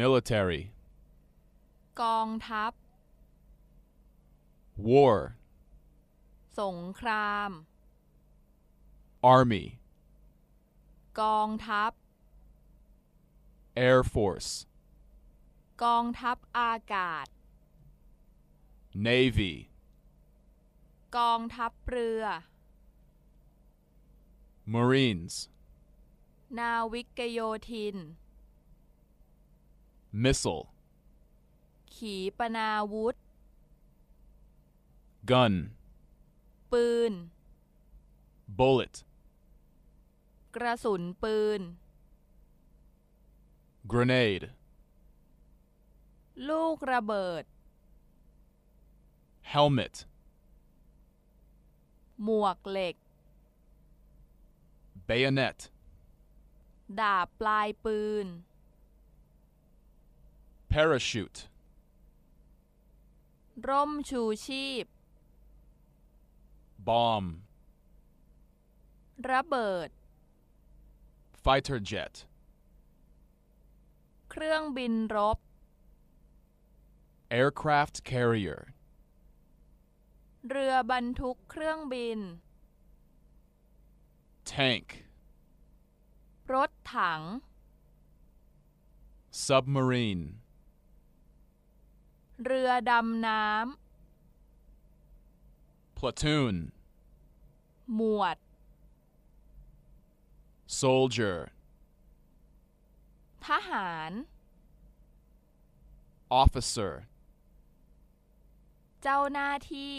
military กองทัพ war สงคราม army กองทัพ air force กองทัพอากาศ navy กองทัพเรือ marines นาวิกโยธิน missile ขีปนาวุธ gun ปืน bullet กระสุนปืน grenade ลูกระเบิด helmet หมวกเหล็ก bayonet ดาบปลายปืน parachute ร่มชูชีพ bomb ระเบิด fighter jet เครื่องบินรบ aircraft carrier เรือบรรทุกเครื่องบิน tank รถถัง submarine เรือดำน้ platoon ำหมวด soldier ทหาร officer เจ้าหน้าที่